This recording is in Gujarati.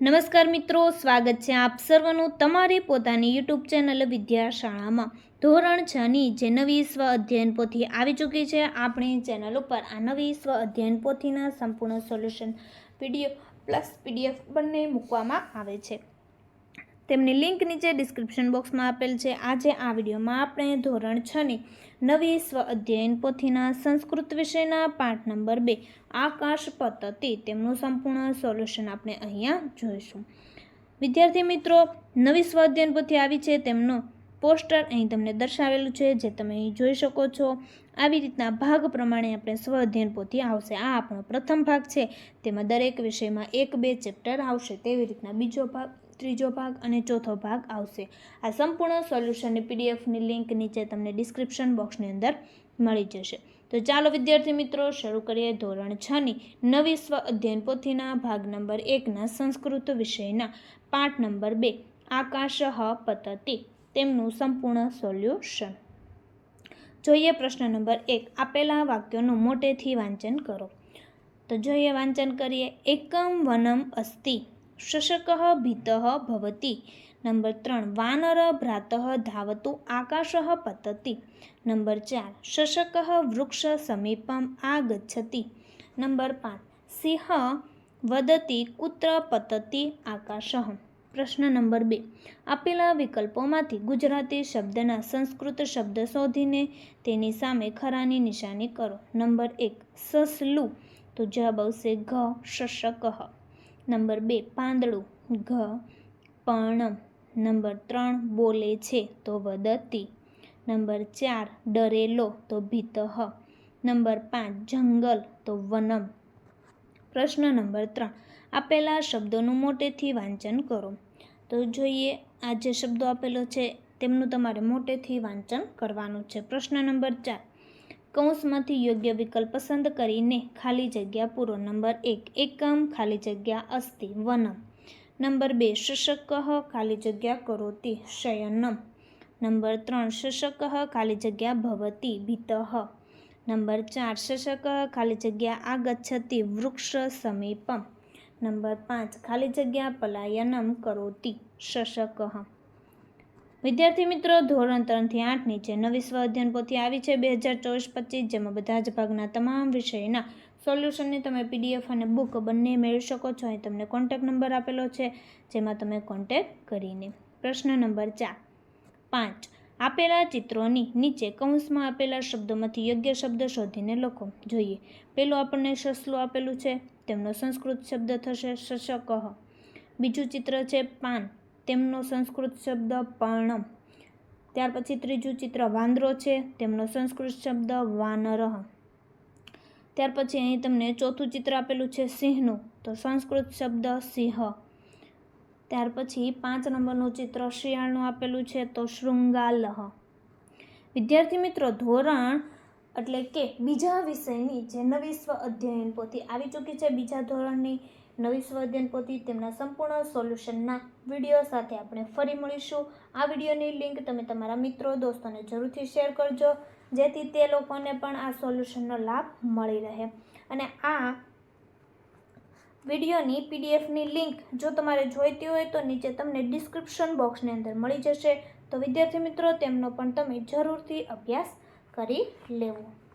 નમસ્કાર મિત્રો, સ્વાગત છે આપ સર્વનું તમારી પોતાની યુટ્યુબ ચેનલ વિદ્યાશાળામાં. ધોરણ છની જે નવી સ્વ અધ્યયન પોથી આવી ચૂકી છે, આપણી ચેનલ ઉપર આ નવી સ્વ અધ્યયન પોથીના સંપૂર્ણ સોલ્યુશન, પીડીએફ પ્લસ પીડીએફ બંને મૂકવામાં આવે છે. તેમની લિંક નીચે ડિસ્ક્રિપ્શન બોક્સમાં આપેલ છે. આજે આ વિડીયોમાં આપણે ધોરણ છની નવી સ્વ અધ્યયન પોથીના સંસ્કૃત વિષયના પાઠ નંબર બે, આકાશ પદ્ધતિ તેમનું સંપૂર્ણ સોલ્યુશન આપણે અહીંયા જોઈશું. વિદ્યાર્થી મિત્રો, નવી સ્વ અધ્યયન પોથી આવી છે. તેમનું પોસ્ટર અહીં તમને દર્શાવેલું છે, જે તમે અહીં જોઈ શકો છો. આવી રીતના ભાગ પ્રમાણે આપણે સ્વ અધ્યયન પોથી આવશે. આ આપણો પ્રથમ ભાગ છે. તેમાં દરેક વિષયમાં એક બે ચેપ્ટર આવશે. તેવી રીતના બીજો ભાગ ત્રીજો ભાગ અને ચોથો ભાગ આવશે. આ સંપૂર્ણ સોલ્યુશનની પીડીએફની લિંક નીચે તમને ડિસ્ક્રિપ્શન બોક્સની અંદર મળી જશે. તો ચાલો વિદ્યાર્થી મિત્રો, શરૂ કરીએ ધોરણ છની નવી સ્વ અધ્યયન પોથીના ભાગ નંબર એકના સંસ્કૃત વિષયના પાઠ નંબર બે, આકાશ પદ્ધતિ તેમનું સંપૂર્ણ સોલ્યુશન જોઈએ પ્રશ્ન નંબર એક, આપેલા વાક્યોનું મોટેથી વાંચન કરો. તો જોઈએ વાંચન કરીએ, એકમ વનમ અસ્તિ શશક ભીત ભવતી નંબર ત્રણ વાનર ભ્રાત ધાવતુ આકાશ પતતી નંબર ચાર શશક વૃક્ષ સમીપમ આગચ્છતિ નંબર પાંચ સિંહ વદતી કુત્ર પતતી આકાશ પ્રશ્ન નંબર બે આપેલા વિકલ્પોમાંથી ગુજરાતી શબ્દના સંસ્કૃત શબ્દ શોધીને તેની સામે ખરાની નિશાની કરો નંબર એક સસલું તો જવાબ આવશે ઘ શશક નંબર બે પાંદડું, ઘ પર્ણ નંબર ત્રણ, બોલે છે તો વદતી. નંબર ચાર, ડરેલો તો ભીતહ. નંબર પાંચ, જંગલ તો વનમ. પ્રશ્ન નંબર ત્રણ, આપેલા શબ્દોનું મોટેથી વાંચન કરો. તો જોઈએ, આ જે શબ્દો આપેલો છે, તેમનું તમારે મોટેથી વાંચન કરવાનું છે. પ્રશ્ન નંબર ચાર કૌંસમાંથી યોગ્ય વિકલ્પ પસંદ કરીને ખાલી જગ્યા પૂરો. નંબર એક, એકમ, ખાલી જગ્યા અસ્થિ વનમ. નંબર બે શશક ખાલી જગ્યા કરોતિ, શયનમ. નંબર ત્રણ શશક ખાલી જગ્યા ભવતી, ભીત. નંબર ચાર શશક ખાલી જગ્યા આગચ્છતી, વૃક્ષ સમીપમ. નંબર પાંચ, ખાલી જગ્યા પલાયનમ કરોતી શશક વિદ્યાર્થી મિત્રો, ધોરણ ત્રણથી આઠ નીચે નવી સ્વ અધ્યયન પોથી આવી છે બે હજાર ચોવીસ પચીસ, જેમાં બધા જ ભાગના તમામ વિષયના સોલ્યુશનની તમે પીડીએફ અને બુક બંને મેળવી શકો છો. અહીં તમને કોન્ટેક નંબર આપેલો છે, જેમાં તમે કોન્ટેક કરીને પ્રશ્ન નંબર ચાર, પાંચ, આપેલા ચિત્રોની નીચે કૌંસમાં આપેલા શબ્દોમાંથી યોગ્ય શબ્દ શોધીને લખો. જોઈએ, પેલું આપણને સસલું આપેલું છે, તેમનો સંસ્કૃત શબ્દ થશે શશક બીજું ચિત્ર છે પાન. તેમનો સંસ્કૃત શબ્દ પર્ણમ ત્યાર પછી ત્રીજું ચિત્ર વાંદરો છે, તેમનો સંસ્કૃત શબ્દ વાનર. ત્યાર પછી અહીં તમને ચોથું ચિત્ર આપેલું છે, સિંહનું, તો સંસ્કૃત શબ્દ સિંહ. ત્યાર પછી પાંચ નંબરનું ચિત્ર શિયાળનું આપેલું છે, તો શૃંગાલહ. વિદ્યાર્થી મિત્રો, ધોરણ એટલે કે બીજા વિષયની જે નવી સ્વ અધ્યયન પોથી આવી ચૂકી છે બીજા ધોરણની નવી સ્વ અધ્યયન પોથી તેમના સંપૂર્ણ સોલ્યુશનના વીડિયો સાથે આપણે ફરી મળીશું. આ વિડીયોની લિંક તમે તમારા મિત્રો, દોસ્તોને જરૂરથી શેર કરજો, જેથી તે લોકોને પણ આ સોલ્યુશનનો લાભ મળી રહે. અને આ વિડીયોની પીડીએફની લિંક જો તમારે જોઈતી હોય તો નીચે તમને ડિસ્ક્રિપ્શન બોક્સની અંદર મળી જશે. તો વિદ્યાર્થી મિત્રો, તેમનો પણ તમે જરૂરથી અભ્યાસ કરી લેવો.